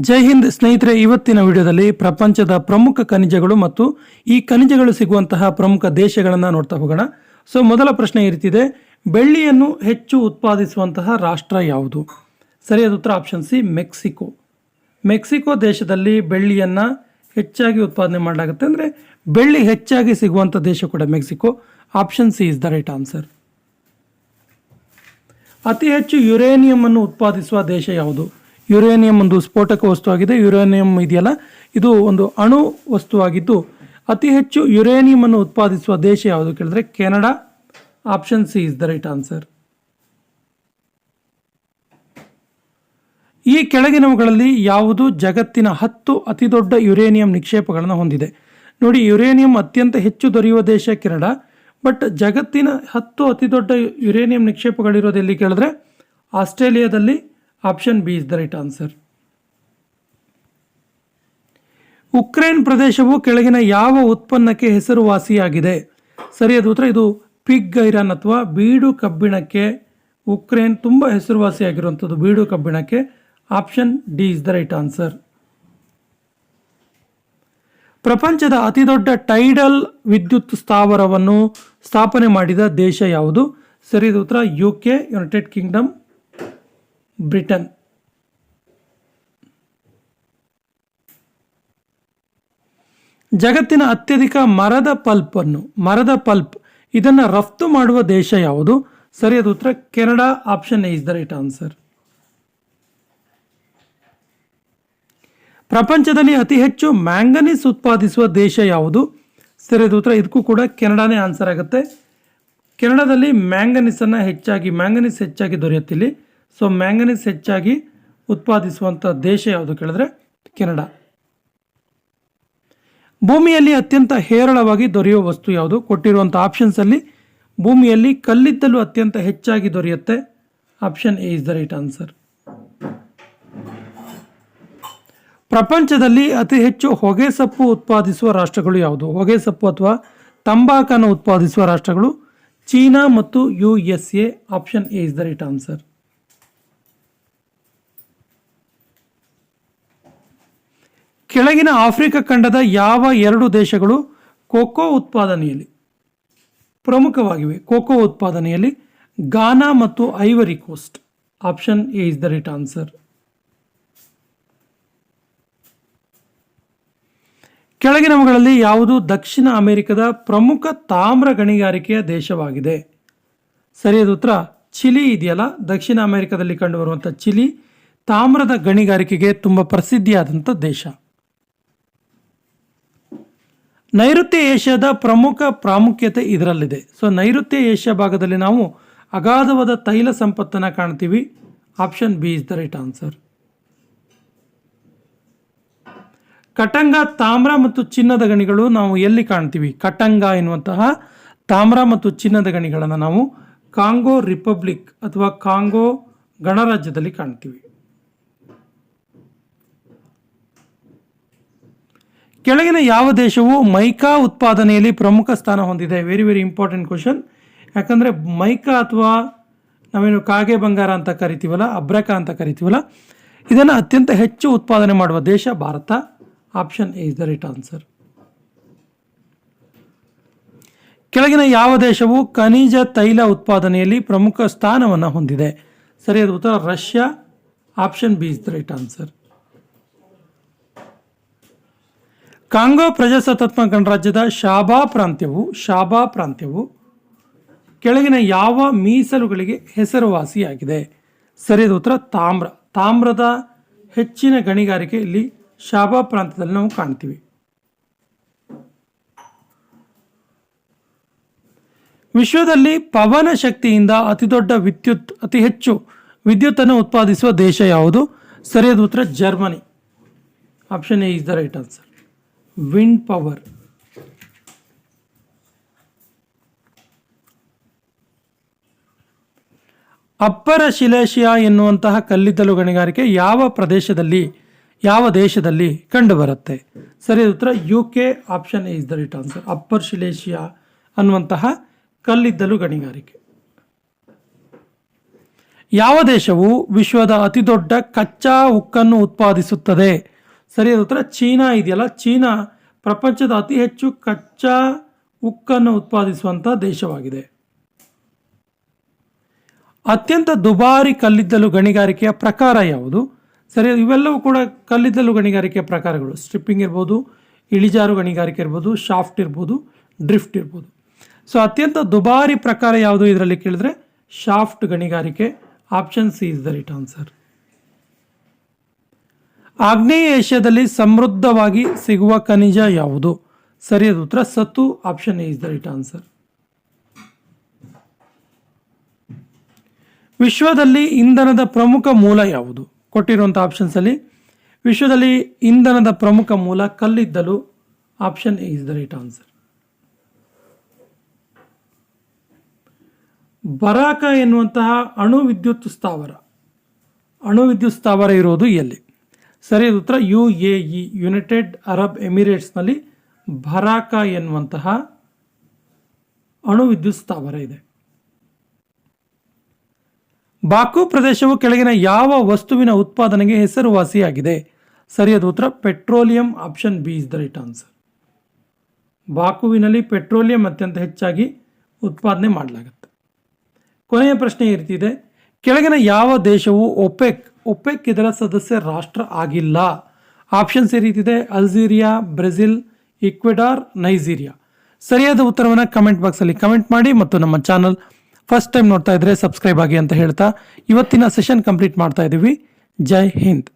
ಜೈ ಹಿಂದ್ ಸ್ನೇಹಿತರೆ, ಇವತ್ತಿನ ವಿಡಿಯೋದಲ್ಲಿ ಪ್ರಪಂಚದ ಪ್ರಮುಖ ಖನಿಜಗಳು ಮತ್ತು ಈ ಖನಿಜಗಳು ಸಿಗುವಂತಹ ಪ್ರಮುಖ ದೇಶಗಳನ್ನು ನೋಡ್ತಾ ಹೋಗೋಣ. ಸೊ, ಮೊದಲ ಪ್ರಶ್ನೆ ಈ ರೀತಿ ಬೆಳ್ಳಿಯನ್ನು ಹೆಚ್ಚು ಉತ್ಪಾದಿಸುವಂತಹ ರಾಷ್ಟ್ರ ಯಾವುದು? ಸರಿಯಾದ ಉತ್ತರ ಆಪ್ಷನ್ ಸಿ, ಮೆಕ್ಸಿಕೋ. ಮೆಕ್ಸಿಕೋ ದೇಶದಲ್ಲಿ ಬೆಳ್ಳಿಯನ್ನು ಹೆಚ್ಚಾಗಿ ಉತ್ಪಾದನೆ ಮಾಡಲಾಗುತ್ತೆ ಅಂದರೆ ಬೆಳ್ಳಿ ಹೆಚ್ಚಾಗಿ ಸಿಗುವಂಥ ದೇಶ ಕೂಡ Mexico. Option C is the right answer ಅತಿ ಹೆಚ್ಚು ಯುರೇನಿಯಂ ಅನ್ನು ಉತ್ಪಾದಿಸುವ ದೇಶ ಯಾವುದು? ಯುರೇನಿಯಂ ಒಂದು ಸ್ಫೋಟಕ ವಸ್ತುವಾಗಿದೆ. ಯುರೇನಿಯಂ ಇದೆಯಲ್ಲ, ಇದು ಒಂದು ಅಣು ವಸ್ತುವಾಗಿದ್ದು, ಅತಿ ಹೆಚ್ಚು ಯುರೇನಿಯಂ ಅನ್ನು ಉತ್ಪಾದಿಸುವ ದೇಶ ಯಾವುದು ಕೇಳಿದ್ರೆ Canada. Option C is the right answer ಈ ಕೆಳಗಿನವುಗಳಲ್ಲಿ ಯಾವುದು ಜಗತ್ತಿನ ಹತ್ತು ಅತಿದೊಡ್ಡ ಯುರೇನಿಯಂ ನಿಕ್ಷೇಪಗಳನ್ನು ಹೊಂದಿದೆ. ನೋಡಿ, ಯುರೇನಿಯಂ ಅತ್ಯಂತ ಹೆಚ್ಚು ದೊರೆಯುವ ದೇಶ ಕೆನಡಾ, ಬಟ್ ಜಗತ್ತಿನ ಹತ್ತು ಅತಿದೊಡ್ಡ ಯುರೇನಿಯಂ ನಿಕ್ಷೇಪಗಳಿರೋದು ಎಲ್ಲಿ ಕೇಳಿದ್ರೆ, ಆಸ್ಟ್ರೇಲಿಯಾದಲ್ಲಿ option B is the right answer Ukraine ಪ್ರದೇಶವು ಕೆಳಗಿನ ಯಾವ ಉತ್ಪನ್ನಕ್ಕೆ ಹೆಸರುವಾಸಿಯಾಗಿದೆ? ಸರಿಯಾದ ಉತ್ತರ, ಇದು ಪಿಗ್ ಐರನ್ ಅಥವಾ ಬೀಡು ಕಬ್ಬಿಣಕ್ಕೆ. ಉಕ್ರೇನ್ ತುಂಬ ಹೆಸರುವಾಸಿಯಾಗಿರುವಂಥದ್ದು ಬೀಡು ಕಬ್ಬಿಣಕ್ಕೆ. Option D is the right answer ಪ್ರಪಂಚದ ಅತಿದೊಡ್ಡ ಟೈಡಲ್ ವಿದ್ಯುತ್ ಸ್ಥಾವರವನ್ನು ಸ್ಥಾಪನೆ ಮಾಡಿದ ದೇಶ ಯಾವುದು? ಸರಿಯಾದ ಉತ್ತರ U K United Kingdom Britain. ಜಗತ್ತಿನ ಅತ್ಯಧಿಕ ಮರದ ಪಲ್ಪ್ ಅನ್ನು, ಮರದ ಪಲ್ಪ್, ಇದನ್ನು ರಫ್ತು ಮಾಡುವ ದೇಶ ಯಾವುದು? ಸರಿಯಾದ ಉತ್ತರ Canada option A is the right answer ಪ್ರಪಂಚದಲ್ಲಿ ಅತಿ ಹೆಚ್ಚು ಮ್ಯಾಂಗನೀಸ್ ಉತ್ಪಾದಿಸುವ ದೇಶ ಯಾವುದು? ಸರಿಯಾದ ಉತ್ತರ ಇದಕ್ಕೂ ಕೂಡ ಕೆನಡಾನೇ ಆನ್ಸರ್ ಆಗುತ್ತೆ. ಕೆನಡಾದಲ್ಲಿ ಮ್ಯಾಂಗನೀಸನ್ನು ಹೆಚ್ಚಾಗಿ, ಮ್ಯಾಂಗನೀಸ್ ಹೆಚ್ಚಾಗಿ ದೊರೆಯುತ್ತಿಲ್ಲಿ ಸೊ ಮ್ಯಾಂಗನೀಸ್ ಹೆಚ್ಚಾಗಿ ಉತ್ಪಾದಿಸುವಂಥ ದೇಶ ಯಾವುದು ಕೇಳಿದ್ರೆ ಕೆನಡಾ. ಭೂಮಿಯಲ್ಲಿ ಅತ್ಯಂತ ಹೇರಳವಾಗಿ ದೊರೆಯುವ ವಸ್ತು ಯಾವುದು? ಕೊಟ್ಟಿರುವಂಥ ಆಪ್ಷನ್ಸಲ್ಲಿ ಭೂಮಿಯಲ್ಲಿ ಕಲ್ಲಿದ್ದಲು ಅತ್ಯಂತ ಹೆಚ್ಚಾಗಿ ದೊರೆಯುತ್ತೆ. Option A is the right answer ಪ್ರಪಂಚದಲ್ಲಿ ಅತಿ ಹೆಚ್ಚು ಹೊಗೆ ಸೊಪ್ಪು ಉತ್ಪಾದಿಸುವ ರಾಷ್ಟ್ರಗಳು ಯಾವುದು? ಹೊಗೆ ಸೊಪ್ಪು ಅಥವಾ ತಂಬಾಕನ್ನು ಉತ್ಪಾದಿಸುವ ರಾಷ್ಟ್ರಗಳು? ಚೀನಾ ಮತ್ತು U S A option A is the right answer ಕೆಳಗಿನ ಆಫ್ರಿಕಾ ಖಂಡದ ಯಾವ ಎರಡು ದೇಶಗಳು ಕೋಕೋ ಉತ್ಪಾದನೆಯಲ್ಲಿ ಪ್ರಮುಖವಾಗಿವೆ? ಕೋಕೋ ಉತ್ಪಾದನೆಯಲ್ಲಿ ಗಾನಾ ಮತ್ತು Ivory Coast. Option A is the right answer. ಕೆಳಗಿನವುಗಳಲ್ಲಿ ಯಾವುದು ದಕ್ಷಿಣ ಅಮೆರಿಕದ ಪ್ರಮುಖ ತಾಮ್ರ ಗಣಿಗಾರಿಕೆಯ ದೇಶವಾಗಿದೆ? ಸರಿಯಾದ ಉತ್ತರ, ಚಿಲಿ ಇದೆಯಲ್ಲ. ದಕ್ಷಿಣ ಅಮೆರಿಕದಲ್ಲಿ ಕಂಡುಬರುವಂಥ ಚಿಲಿ ತಾಮ್ರದ ಗಣಿಗಾರಿಕೆಗೆ ತುಂಬ ಪ್ರಸಿದ್ಧಿಯಾದಂಥ ದೇಶ. ನೈಋತ್ಯ ಏಷ್ಯಾದ ಪ್ರಮುಖ ಪ್ರಾಮುಖ್ಯತೆ ಇದರಲ್ಲಿದೆ. ಸೊ ನೈಋತ್ಯ ಏಷ್ಯಾ ಭಾಗದಲ್ಲಿ ನಾವು ಅಗಾಧವಾದ ತೈಲ ಸಂಪತ್ತನ್ನು ಕಾಣ್ತೀವಿ. Option B is the right answer Katanga, ತಾಮ್ರ ಮತ್ತು ಚಿನ್ನದ ಗಣಿಗಳು ನಾವು ಎಲ್ಲಿ ಕಾಣ್ತೀವಿ? ಕಟಂಗ ಎನ್ನುವಂತಹ ತಾಮ್ರ ಮತ್ತು ಚಿನ್ನದ ಗಣಿಗಳನ್ನು ನಾವು ಕಾಂಗೋ ರಿಪಬ್ಲಿಕ್ ಅಥವಾ ಕಾಂಗೋ ಗಣರಾಜ್ಯದಲ್ಲಿ ಕಾಣ್ತೀವಿ. ಕೆಳಗಿನ ಯಾವ ದೇಶವು ಮೈಕಾ ಉತ್ಪಾದನೆಯಲ್ಲಿ ಪ್ರಮುಖ ಸ್ಥಾನ ಹೊಂದಿದೆ? ವೆರಿ ವೆರಿ ಇಂಪಾರ್ಟೆಂಟ್ ಕ್ವಶನ್ ಯಾಕಂದರೆ ಮೈಕಾ ಅಥವಾ ನಾವೇನು ಕಾಗೆ ಬಂಗಾರ ಅಂತ ಕರಿತೀವಲ್ಲ, ಅಬ್ರಕ ಅಂತ ಕರಿತೀವಲ್ಲ, ಇದನ್ನು ಅತ್ಯಂತ ಹೆಚ್ಚು ಉತ್ಪಾದನೆ ಮಾಡುವ ದೇಶ Bharat. Option A is the right answer ಕೆಳಗಿನ ಯಾವ ದೇಶವು ಖನಿಜ ತೈಲ ಉತ್ಪಾದನೆಯಲ್ಲಿ ಪ್ರಮುಖ ಸ್ಥಾನವನ್ನು ಹೊಂದಿದೆ. ಸರಿಯಾದ ಉತ್ತರ, Russia. Option B is the right answer Congo ಪ್ರಜಾಸತ್ತಾತ್ಮಕ ಗಣರಾಜ್ಯದ ಶಾಬಾ ಪ್ರಾಂತ್ಯವು ಶಾಬಾ ಪ್ರಾಂತ್ಯವು ಕೆಳಗಿನ ಯಾವ ಮೀಸಲುಗಳಿಗೆ ಹೆಸರುವಾಸಿಯಾಗಿದೆ? ಸರಿಯಾದ ಉತ್ತರ, ತಾಮ್ರ. ತಾಮ್ರದ ಹೆಚ್ಚಿನ ಗಣಿಗಾರಿಕೆ ಇಲ್ಲಿ ಶಾಬಾ ಪ್ರಾಂತ್ಯದಲ್ಲಿ ನಾವು ಕಾಣ್ತೀವಿ. ವಿಶ್ವದಲ್ಲಿ ಪವನ ಶಕ್ತಿಯಿಂದ ಅತಿ ದೊಡ್ಡ ವಿದ್ಯುತ್, ಅತಿ ಹೆಚ್ಚು ವಿದ್ಯುತ್ತನ್ನು ಉತ್ಪಾದಿಸುವ ದೇಶ ಯಾವುದು? ಸರಿಯಾದ ಉತ್ತರ, Germany. Option A is the right answer wind power. Upper Silesia ಎನ್ನುವಂತಹ ಕಲ್ಲಿದ್ದಲು ಗಣಿಗಾರಿಕೆ ಯಾವ ಪ್ರದೇಶದಲ್ಲಿ, ಯಾವ ದೇಶದಲ್ಲಿ ಕಂಡುಬರುತ್ತೆ? ಸರಿ ಉತ್ತರ. U K option is the right answer upper Silesia ಅನ್ನುವಂತಹ ಕಲ್ಲಿದ್ದಲು ಗಣಿಗಾರಿಕೆ. ಯಾವ ದೇಶವು ವಿಶ್ವದ ಅತಿದೊಡ್ಡ ಕಚ್ಚಾ ಉಕ್ಕನ್ನು ಉತ್ಪಾದಿಸುತ್ತದೆ? ಸರಿಯಾದ ಉತ್ತರ ಚೀನಾ ಇದೆಯಲ್ಲ. ಚೀನಾ ಪ್ರಪಂಚದ ಅತಿ ಹೆಚ್ಚು ಕಚ್ಚಾ ಉಕ್ಕನ್ನು ಉತ್ಪಾದಿಸುವಂಥ ದೇಶವಾಗಿದೆ. ಅತ್ಯಂತ ದುಬಾರಿ ಕಲ್ಲಿದ್ದಲು ಗಣಿಗಾರಿಕೆಯ ಪ್ರಕಾರ ಯಾವುದು? ಸರಿ, ಇವೆಲ್ಲವೂ ಕೂಡ ಕಲ್ಲಿದ್ದಲು ಗಣಿಗಾರಿಕೆಯ ಪ್ರಕಾರಗಳು. ಸ್ಟ್ರಿಪ್ಪಿಂಗ್ ಇರ್ಬೋದು, ಇಳಿಜಾರು ಗಣಿಗಾರಿಕೆ ಇರ್ಬೋದು, ಶಾಫ್ಟ್ ಇರ್ಬೋದು, ಡ್ರಿಫ್ಟ್ ಇರ್ಬೋದು. ಸೊ ಅತ್ಯಂತ ದುಬಾರಿ ಪ್ರಕಾರ ಯಾವುದು ಇದರಲ್ಲಿ ಕೇಳಿದ್ರೆ? ಶಾಫ್ಟ್ ಗಣಿಗಾರಿಕೆ. Option C is the right answer ಆಗ್ನೇಯ ಏಷ್ಯಾದಲ್ಲಿ ಸಮೃದ್ಧವಾಗಿ ಸಿಗುವ ಖನಿಜ ಯಾವುದು? ಸರಿಯಾದ ಉತ್ತರ ಸತ್ತು option A is the right answer ವಿಶ್ವದಲ್ಲಿ ಇಂಧನದ ಪ್ರಮುಖ ಮೂಲ ಯಾವುದು? ಕೊಟ್ಟಿರುವಂಥ ಆಪ್ಷನ್ಸ್ ಅಲ್ಲಿ, ವಿಶ್ವದಲ್ಲಿ ಇಂಧನದ ಪ್ರಮುಖ ಮೂಲ ಕಲ್ಲಿದ್ದಲು option A is the right answer Barakah ಎನ್ನುವಂತಹ ಅಣು ವಿದ್ಯುತ್ ಸ್ಥಾವರ ಅಣು ವಿದ್ಯುತ್ ಸ್ಥಾವರ ಇರೋದು ಎಲ್ಲಿ? ಸರಿಯಾದ ಉತ್ತರ. U A E United Arab ಎಮಿರೇಟ್ಸ್ನಲ್ಲಿ Barakah ಎನ್ನುವಂತಹ ಅಣು ವಿದ್ಯುತ್ ಸ್ಥಾವರ ಇದೆ. ಬಾಕು ಪ್ರದೇಶವು ಕೆಳಗಿನ ಯಾವ ವಸ್ತುವಿನ ಉತ್ಪಾದನೆಗೆ ಹೆಸರುವಾಸಿಯಾಗಿದೆ? ಸರಿಯಾದ ಉತ್ತರ. Petroleum option B is the right answer. ಬಾಕುವಿನಲ್ಲಿ petroleum ಅತ್ಯಂತ ಹೆಚ್ಚಾಗಿ ಉತ್ಪಾದನೆ ಮಾಡಲಾಗುತ್ತೆ. ಕೊನೆಯ ಪ್ರಶ್ನೆ ಈ ರೀತಿ ಇದೆ. ಕೆಳಗಿನ ಯಾವ ದೇಶವು ಒಪೆಕ್ ಒಪೆಕ್ ಇದರ ಸದಸ್ಯ ರಾಷ್ಟ್ರ ಆಗಿಲ್ಲ. ಆಪ್ಷನ್ಸ್ ಈ ಅಲ್ಜೀರಿಯಾ, ಬ್ರೆಜಿಲ್, ಇಕ್ವೆಡಾರ್, ನೈಜೀರಿಯಾ. ಸರಿಯಾದ ಉತ್ತರವನ್ನು ಕಮೆಂಟ್ ಬಾಕ್ಸಲ್ಲಿ ಕಮೆಂಟ್ ಮಾಡಿ ಮತ್ತು ನಮ್ಮ ಚಾನಲ್ ಫಸ್ಟ್ ಟೈಮ್ ನೋಡ್ತಾ ಇದ್ರೆ ಸಬ್ಸ್ಕ್ರೈಬ್ ಆಗಿ ಅಂತ ಹೇಳ್ತಾ ಇವತ್ತಿನ ಸೆಷನ್ ಕಂಪ್ಲೀಟ್ ಮಾಡ್ತಾ ಇದ್ದೀವಿ ಜೈ ಹಿಂದ್.